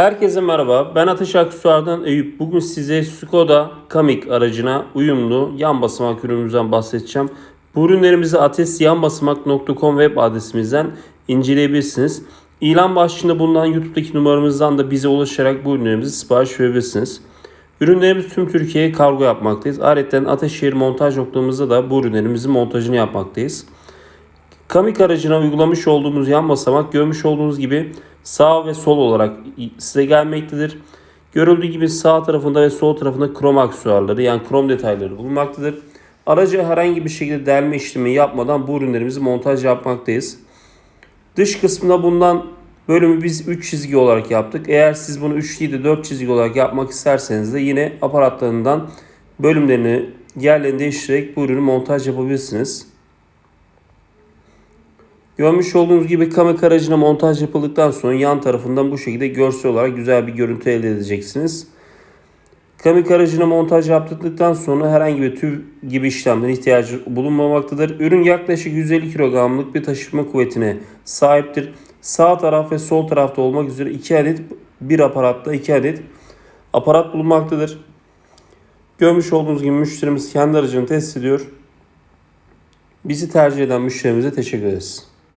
Herkese merhaba. Ben Ateş Aksuar'dan Eyüp. Bugün size Skoda Kamiq aracına uyumlu yan basamak ürünümüzden bahsedeceğim. Bu ürünlerimizi atesyanbasamak.com web adresimizden inceleyebilirsiniz. İlan başlığında bulunan YouTube'daki numaramızdan da bize ulaşarak bu ürünlerimizi sipariş verebilirsiniz. Ürünlerimiz tüm Türkiye'ye kargo yapmaktayız. Ayrıca Ateşehir montaj noktamızda da bu ürünlerimizin montajını yapmaktayız. Kamik aracına uygulamış olduğumuz yan basamak görmüş olduğunuz gibi sağ ve sol olarak size gelmektedir. Görüldüğü gibi sağ tarafında ve sol tarafında krom aksesuarları yani krom detayları bulunmaktadır. Aracı herhangi bir şekilde delme işlemi yapmadan bu ürünlerimizi montaj yapmaktayız. Dış kısmında bulunan bölümü biz 3 çizgi olarak yaptık. Eğer siz bunu 3 değil de 4 çizgi olarak yapmak isterseniz de yine aparatlarından bölümlerini yerlerini değiştirerek bu ürünü montaj yapabilirsiniz. Görmüş olduğunuz gibi kamera aracına montaj yapıldıktan sonra yan tarafından bu şekilde görsel olarak güzel bir görüntü elde edeceksiniz. Kamera aracına montaj yaptıktan sonra herhangi bir tüv gibi işlemlere ihtiyacı bulunmamaktadır. Ürün yaklaşık 150 kilogramlık bir taşıma kuvvetine sahiptir. Sağ taraf ve sol tarafta olmak üzere 2 adet bir aparatta 2 adet aparat bulunmaktadır. Görmüş olduğunuz gibi müşterimiz kendi aracını test ediyor. Bizi tercih eden müşterimize teşekkür ederiz.